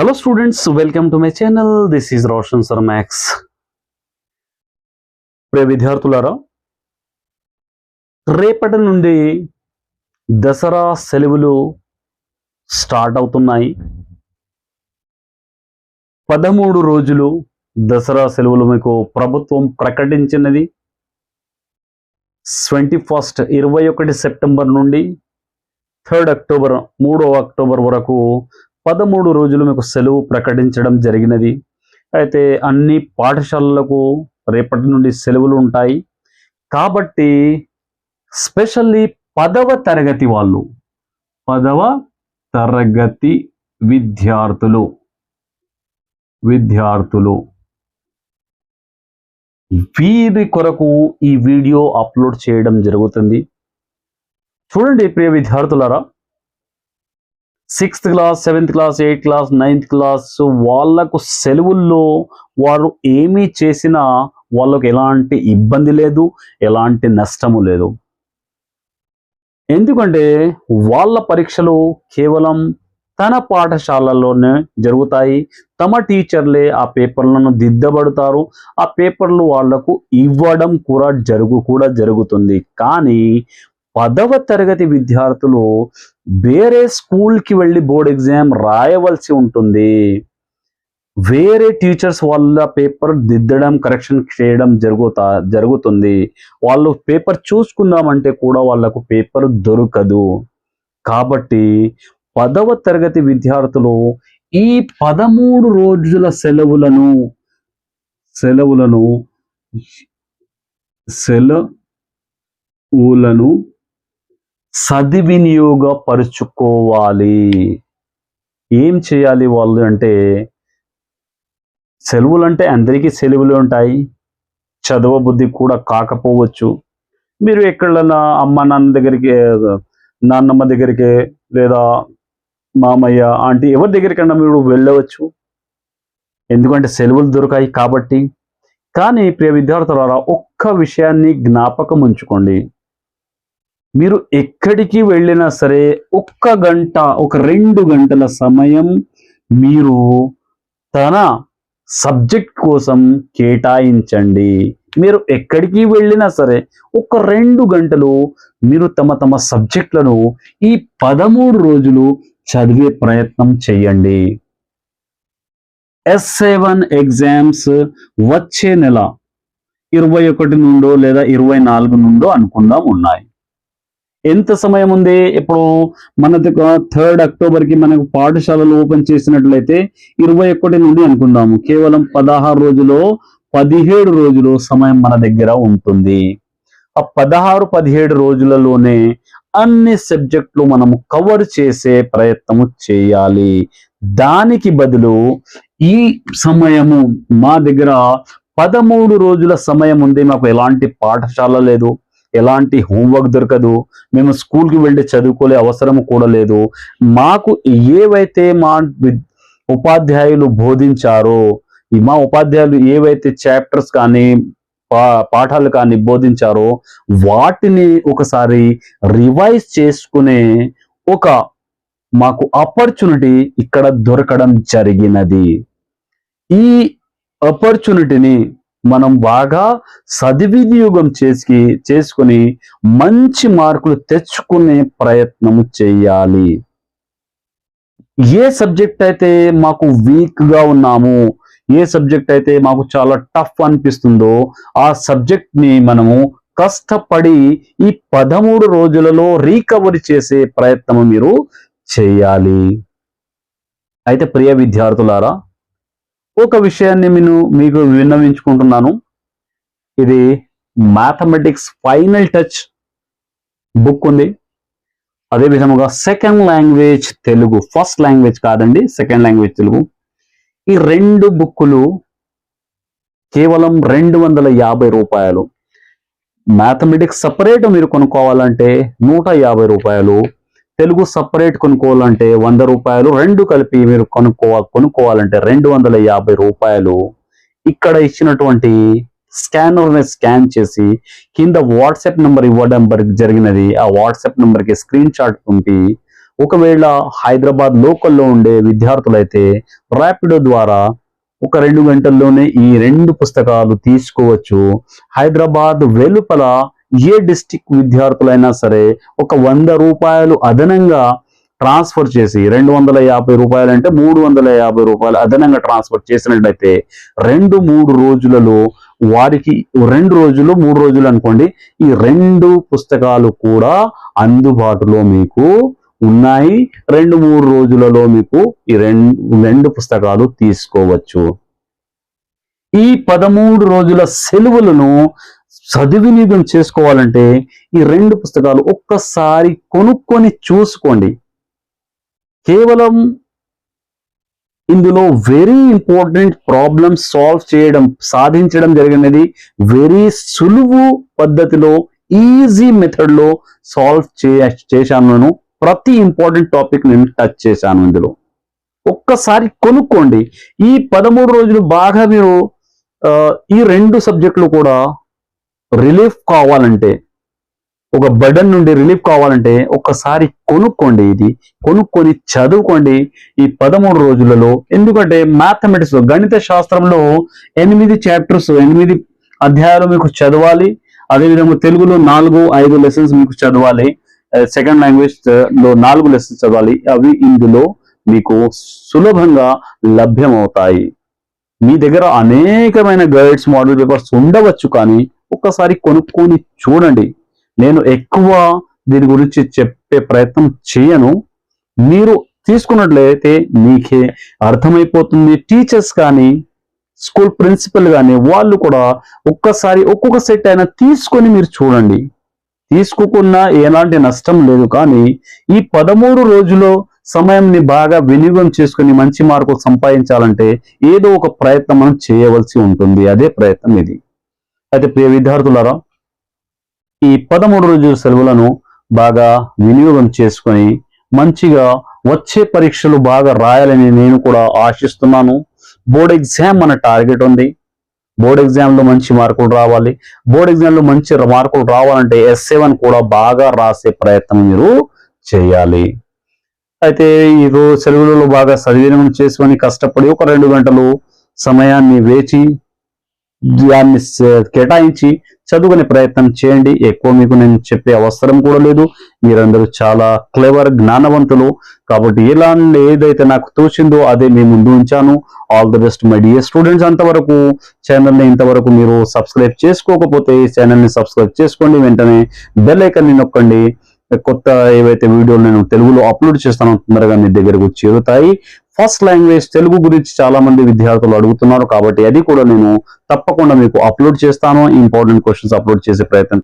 Hello students welcome to my channel this is Roshan sir max ప్రియ విద్యార్థులారా రేపటి నుండి దసరా సెలవులు స్టార్ట్ అవుతున్నాయి. పదమూడు రోజులు దసరా సెలవులు మీకు ప్రభుత్వం ప్రకటించినది. ట్వంటీ ఫస్ట్ ఇరవై ఒకటి సెప్టెంబర్ నుండి థర్డ్ అక్టోబర్ మూడో అక్టోబర్ వరకు పదమూడు రోజులు మీకు సెలవు ప్రకటించడం జరిగినది. అయితే అన్ని పాఠశాలలకు రేపటి నుండి సెలవులు ఉంటాయి. కాబట్టి స్పెషల్లీ పదవ తరగతి వాళ్ళు పదవ తరగతి విద్యార్థులు విద్యార్థులు వీరి కొరకు ఈ వీడియో అప్లోడ్ చేయడం జరుగుతుంది. చూడండి ప్రియ విద్యార్థులారా sixth class seventh class eighth class ninth class. వాళ్ళకు సెలవుల్లో వారు ఏమీ చేసినా వాళ్ళకు ఎలాంటి ఇబ్బంది లేదు ఎలాంటి నష్టము లేదు. ఎందుకంటే వాళ్ళ పరీక్షలు కేవలం తన పాఠశాలలోనే జరుగుతాయి. తమ టీచర్లే ఆ పేపర్లను దిద్దబడతారు. ఆ పేపర్లు వాళ్ళకు ఇవ్వడం కూడా జరుగు కూడా జరుగుతుంది. కానీ పదవ తరగతి విద్యార్థులు వేరే స్కూల్కి వెళ్ళి బోర్డ్ ఎగ్జామ్ రాయవలసి ఉంటుంది. వేరే టీచర్స్ వాళ్ళ పేపర్ దిద్దడం కరెక్షన్ చేయడం జరుగుతా జరుగుతుంది. వాళ్ళు పేపర్ చూసుకుందామంటే కూడా వాళ్ళకు పేపర్ దొరకదు. కాబట్టి పదవ తరగతి విద్యార్థులు ఈ పదమూడు రోజుల సెలవులను సెలవులను సెలవులను సద్వినియోగపరుచుకోవాలి. ఏం చేయాలి వాళ్ళు అంటే సెలవులు అంటే అందరికీ సెలవులు ఉంటాయి. చదవ బుద్ధి కూడా కాకపోవచ్చు. మీరు ఎక్కడన్నా అమ్మ నాన్న దగ్గరికి నాన్నమ్మ దగ్గరికి లేదా మామయ్య ఆంటీ ఎవరి దగ్గరికన్నా మీరు వెళ్ళవచ్చు. ఎందుకంటే సెలవులు దొరికాయి కాబట్టి. కానీ ప్రియ విద్యార్థులారా ఒక్క విషయాన్ని జ్ఞాపకం ఉంచుకోండి. మీరు ఎక్కడికి వెళ్ళినా సరే ఒక్క గంట ఒక రెండు గంటల సమయం మీరు తన సబ్జెక్ట్ కోసం కేటాయించండి. మీరు ఎక్కడికి వెళ్ళినా సరే ఒక రెండు గంటలు మీరు తమ తమ సబ్జెక్టులను ఈ పదమూడు రోజులు చదివే ప్రయత్నం చేయండి. ఎస్ సెవెన్ ఎగ్జామ్స్ వచ్చే నెల ఇరవై ఒకటి నుండో లేదా ఇరవై నాలుగు నుండో అనుకుందాం ఉన్నాయి. ఎంత సమయం ఉంది? ఇప్పుడు మన థర్డ్ అక్టోబర్కి మనకు పాఠశాలలు ఓపెన్ చేసినట్లయితే ఇరవై ఒకటి నుండి అనుకుందాము. కేవలం పదహారు రోజులో పదిహేడు రోజులు సమయం మన దగ్గర ఉంటుంది. ఆ పదహారు పదిహేడు రోజులలోనే అన్ని సబ్జెక్టులు మనము కవర్ చేసే ప్రయత్నము చేయాలి. దానికి బదులు ఈ సమయము మా దగ్గర పదమూడు రోజుల సమయం ఉంది. మాకు ఎలాంటి పాఠశాల లేదు. ఎలాంటి హోంవర్క్ దొరకదు మేము స్కూల్కి వెళ్ళి చదువుకోలే అవసరం కూడా లేదు. మాకు ఏవైతే మా ఉపాధ్యాయులు బోధించారో ఈ మా ఉపాధ్యాయులు ఏవైతే చాప్టర్స్ కానీ పా పాఠాలు కానీ బోధించారో వాటిని ఒకసారి రివైజ్ చేసుకునే ఒక మాకు ఆపర్చునిటీ ఇక్కడ దొరకడం జరిగినది. ఈ ఆపర్చునిటీని మనం బాగా సద్వినియోగం చేసి చేసుకుని మంచి మార్కులు తెచ్చుకునే ప్రయత్నము చేయాలి. ఏ సబ్జెక్ట్ అయితే మాకు వీక్గా ఉన్నాము ఏ సబ్జెక్ట్ అయితే మాకు చాలా టఫ్ అనిపిస్తుందో ఆ సబ్జెక్ట్ని మనము కష్టపడి ఈ పదమూడు రోజులలో రీకవరీ చేసే ప్రయత్నం మీరు చేయాలి. అయితే ప్రియ విద్యార్థులారా ఒక విషయాన్ని నేను మీకు విన్నవించుకుంటున్నాను. ఇది మ్యాథమెటిక్స్ ఫైనల్ టచ్ బుక్ ఉంది. అదే విధముగా second language Telugu. First language కాదండి సెకండ్ లాంగ్వేజ్ తెలుగు. ఈ రెండు బుక్కులు కేవలం రెండు వందల యాభై రూపాయలు. మ్యాథమెటిక్స్ సపరేట్ మీరు కొనుక్కోవాలంటే నూట యాభై రూపాయలు తెలుగు సపరేట్ కొనుక్కోవాలంటే వంద రూపాయలు రెండు కలిపి మీరు కొనుక్కో కొనుక్కోవాలంటే రెండు వందల యాభై రూపాయలు. ఇక్కడ ఇచ్చినటువంటి స్కానర్ని స్కాన్ చేసి కింద వాట్సాప్ నెంబర్ ఇవ్వడం జరిగినది. ఆ వాట్సాప్ నెంబర్కి స్క్రీన్ షాట్ పంపి ఒకవేళ హైదరాబాద్ లోకల్లో ఉండే విద్యార్థులైతే ర్యాపిడో ద్వారా ఒక రెండు గంటల్లోనే ఈ రెండు పుస్తకాలు తీసుకోవచ్చు. హైదరాబాద్ వెలుపల ఏ డిస్టిక్ విద్యార్థులైనా సరే ఒక వంద రూపాయలు అదనంగా ట్రాన్స్ఫర్ చేసి రెండు వందల యాభై రూపాయలు అంటే మూడు వందల యాభై రూపాయలు అదనంగా ట్రాన్స్ఫర్ చేసినట్లయితే రెండు మూడు రోజులలో వారికి రెండు రోజులు మూడు రోజులు అనుకోండి ఈ రెండు పుస్తకాలు కూడా అందుబాటులో మీకు ఉన్నాయి. రెండు మూడు రోజులలో మీకు ఈ రెండు రెండు పుస్తకాలు తీసుకోవచ్చు. ఈ పదమూడు రోజుల సెలవులను సద్వినియోగం చేసుకోవాలంటే ఈ రెండు పుస్తకాలు ఒక్కసారి కొనుక్కొని చూసుకోండి. కేవలం ఇందులో వెరీ ఇంపార్టెంట్ ప్రాబ్లమ్ సాల్వ్ చేయడం సాధించడం జరిగినది వెరీ సులువు పద్ధతిలో ఈజీ మెథడ్లో సాల్వ్ చే చేశాను నేను. ప్రతి ఇంపార్టెంట్ టాపిక్ నేను టచ్ చేశాను ఇందులో. ఒక్కసారి కొనుక్కోండి. ఈ పదమూడు రోజులు బాగా మీరు ఈ రెండు సబ్జెక్టులు కూడా రిలీఫ్ కావాలంటే ఒక బర్డన్ నుండి రిలీఫ్ కావాలంటే ఒక్కసారి కొనుక్కోండి ఇది. కొనుక్కొని చదువుకోండి. ఈ పదమూడు రోజులలో ఎందుకంటే మ్యాథమెటిక్స్ గణిత శాస్త్రంలో ఎనిమిది చాప్టర్స్ ఎనిమిది అధ్యాయాలు మీకు చదవాలి. అదేవిధంగా తెలుగులో నాలుగు ఐదు లెసన్స్ మీకు చదవాలి. Uh, సెకండ్ లాంగ్వేజ్ uh, లో నాలుగు లెసన్స్ చదవాలి. అవి ఇందులో మీకు సులభంగా లభ్యమవుతాయి. మీ దగ్గర అనేకమైన గైడ్స్ మోడల్ పేపర్స్ ఉండవచ్చు కానీ ఒక్కసారి కొనుక్కొని చూడండి. నేను ఎక్కువ దీని గురించి చెప్పే ప్రయత్నం చేయను. మీరు తీసుకున్నట్లయితే మీకే అర్థమైపోతుంది. టీచర్స్ కానీ స్కూల్ ప్రిన్సిపల్ కానీ వాళ్ళు కూడా ఒక్కసారి ఒక్కొక్క సెట్ అయినా తీసుకొని మీరు చూడండి. తీసుకోకున్నా ఎలాంటి నష్టం లేదు. కానీ ఈ పదమూడు రోజుల్లో సమయంని బాగా వినియోగం చేసుకుని మంచి మార్కులు సంపాదించాలంటే ఏదో ఒక ప్రయత్నం మనం చేయవలసి ఉంటుంది. అదే ప్రయత్నం ఇది. అయితే ప్రియ విద్యార్థులారా ఈ పదమూడు రోజుల సెలవులను బాగా వినియోగం చేసుకొని మంచిగా వచ్చే పరీక్షలు బాగా రాయాలని నేను కూడా ఆశిస్తున్నాను. బోర్డ్ ఎగ్జామ్ అనే టార్గెట్ ఉంది. బోర్డ్ ఎగ్జామ్లో మంచి మార్కులు రావాలి. బోర్డ్ ఎగ్జామ్లో మంచి మార్కులు రావాలంటే ఎస్ సెవెన్ కూడా బాగా రాసే ప్రయత్నం మీరు చేయాలి. అయితే ఈ రోజు సెలవులలో బాగా సద్వినియోగం చేసుకొని కష్టపడి ఒక రెండు గంటలు సమయాన్ని వేచి దాన్ని కేటాయించి చదువుకునే ప్రయత్నం చేయండి. ఎక్కువ మీకు నేను చెప్పే అవసరం కూడా లేదు. మీరందరూ చాలా క్లెవర్ జ్ఞానవంతులు. కాబట్టి ఎలా ఏదైతే నాకు తోచిందో అదే మీ ముందు ఉంచాను. All the best my dear students అంతవరకు ఛానల్ని ఇంతవరకు మీరు సబ్స్క్రైబ్ చేసుకోకపోతే ఛానల్ని సబ్స్క్రైబ్ చేసుకోండి. వెంటనే బెల్ ఐకన్ని నొక్కండి. కొత్త ఏవైతే వీడియోలు నేను తెలుగులో అప్లోడ్ చేస్తానో తొందరగా మీ దగ్గరకు చేరుతాయి. ఫస్ట్ లాంగ్వేజ్ తెలుగు గురించి చాలా మంది విద్యార్థులు అడుగుతున్నారు కాబట్టి అది కూడా నేను తప్పకుండా మీకు అప్లోడ్ చేస్తాను. ఇంపార్టెంట్ క్వశ్చన్స్ అప్లోడ్ చేసే ప్రయత్నం